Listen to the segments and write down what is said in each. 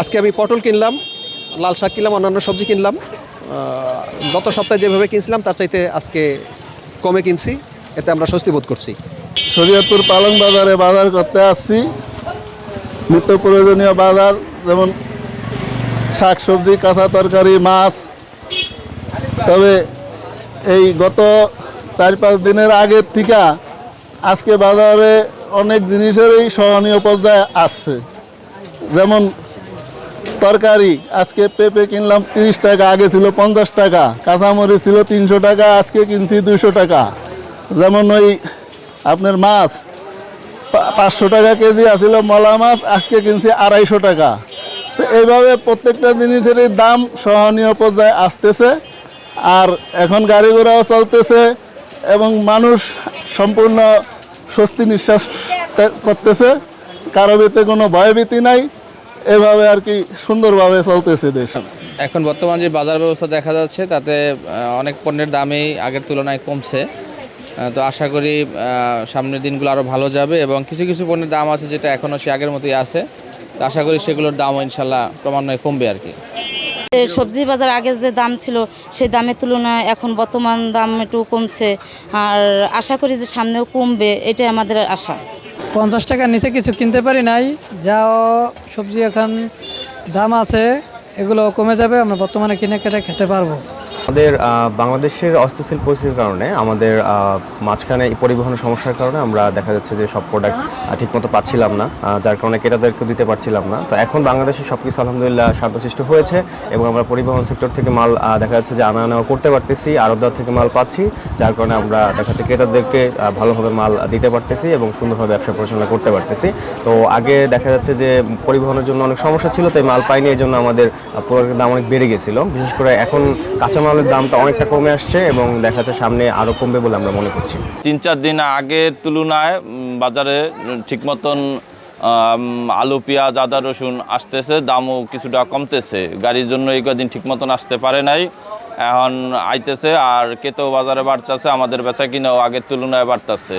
আজকে আমি পটল কিনলাম, লাল শাক কিনলাম, অন্যান্য সবজি কিনলাম। গত সপ্তাহে যেভাবে কিনছিলাম, তার চাইতে আজকে কমে কিনছি। এতে আমরা স্বস্তি বোধ করছি। শরীয়তপুর পালং বাজারে বাজার করতে আসছি। নিত্য প্রয়োজনীয় বাজার, যেমন শাক সবজি কাঁচা তরকারি, মাছ। তবে এই গত চার পাঁচ দিনের আগের থেকে আজকে বাজারে অনেক জিনিসেরই সহনীয় পর্যায়ে আসছে। যেমন তরকারি। আজকে পেঁপে কিনলাম তিরিশ টাকা, আগে ছিল পঞ্চাশ টাকা, কাঁচামরিচ ছিল তিনশো টাকা, আজকে কিনছি দুইশো টাকা। যেমন ওই আপনার মাছ পাঁচশো টাকা কেজি আছিল মলা মাছ, আজকে কিনছি আড়াইশো টাকা। তো এইভাবে প্রত্যেকটা জিনিসেরই দাম সহনীয় পর্যায়ে আসতেছে। আর এখন গাড়ি ঘোড়াও চলতেছে এবং মানুষ সম্পূর্ণ স্বস্তি নিঃশ্বাস করতেছে। কারও ভিতরে কোনো ভয়ভীতি নাই। এভাবে আর কি সুন্দরভাবে চলতেছে দেশ। এখন বর্তমান যে বাজার ব্যবস্থা দেখা যাচ্ছে তাতে অনেক পণ্যের দামই আগের তুলনায় কমছে। তো আশা করি সামনের দিনগুলো আরও ভালো যাবে এবং কিছু কিছু পণ্যের দাম আছে যেটা এখনও সে আগের মতোই আছে। তো আশা করি সেগুলোর দামও ইনশাল্লাহ ক্রমান্বয়ে কমবে আর কি। সবজি বাজার আগে যে দাম ছিল সেই দামের তুলনায় এখন বর্তমান দাম একটু কমছে। আর আশা করি যে সামনেও কমবে এটাই আমাদের আশা। পঞ্চাশ টাকার নিচে কিছু কিনতে পারি নাই। যাও, সবজি এখন দাম আছে, এগুলো কমে যাবে, আমরা বর্তমানে কিনে কেটে খেতে পারব। আমাদের বাংলাদেশের অস্থিতিশীল পরিস্থিতির কারণে, আমাদের মাঝখানে এই পরিবহনের সমস্যার কারণে আমরা দেখা যাচ্ছে যে সব প্রোডাক্ট ঠিকমতো পাচ্ছিলাম না যার কারণে ক্রেতাদেরকে দিতে পারছিলাম না। তো এখন বাংলাদেশে সব কিছু আলহামদুলিল্লাহ শান্তশিষ্ট হয়েছে এবং আমরা পরিবহন সেক্টর থেকে মাল দেখা যাচ্ছে যে আনা নেওয়া করতে পারতেছি আরবদার থেকে মাল পাচ্ছি, যার কারণে আমরা দেখা যাচ্ছে ক্রেতাদেরকে ভালোভাবে মাল দিতে পারতেছি এবং সুন্দরভাবে ব্যবসা পরিচালনা করতে পারতেছি। তো আগে দেখা যাচ্ছে যে পরিবহনের জন্য অনেক সমস্যা ছিল, তাই মাল পাইনি এই জন্য আমাদের প্রোডাক্টের দাম অনেক বেড়ে গেছিল। বিশেষ করে এখন কাঁচামালের দামটা অনেকটা কমে আসছে এবং দেখা যাচ্ছে সামনে আরও কমবে বলে আমরা মনে করছি। তিন চার দিন আগের তুলনায় বাজারে ঠিক মতন আলু, পেঁয়াজ, আদা, রসুন আসতেছে, দামও কিছুটা কমতেছে। গাড়ির জন্য এই কদিন ঠিক মতন আসতে পারে নাই, এখন আইতেছে আর কেতেও বাজারে বাড়তেছে, আমাদের বেচা কিনাও আগের তুলনায় বাড়তেছে।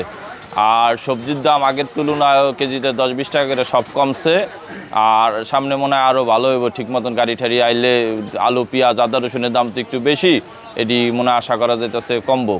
আর সবজির দাম আগের তুলনায় কেজিতে দশ বিশ টাকা করে সব কমছে। আর সামনে মনে হয় আরও ভালো হইব, ঠিক মতন গাড়ি ঠাড়ি আইলে আলু, পেঁয়াজ, আদা রসুনের দাম তো একটু বেশি, এটি মনে আশা করা যেতেছে কমবো।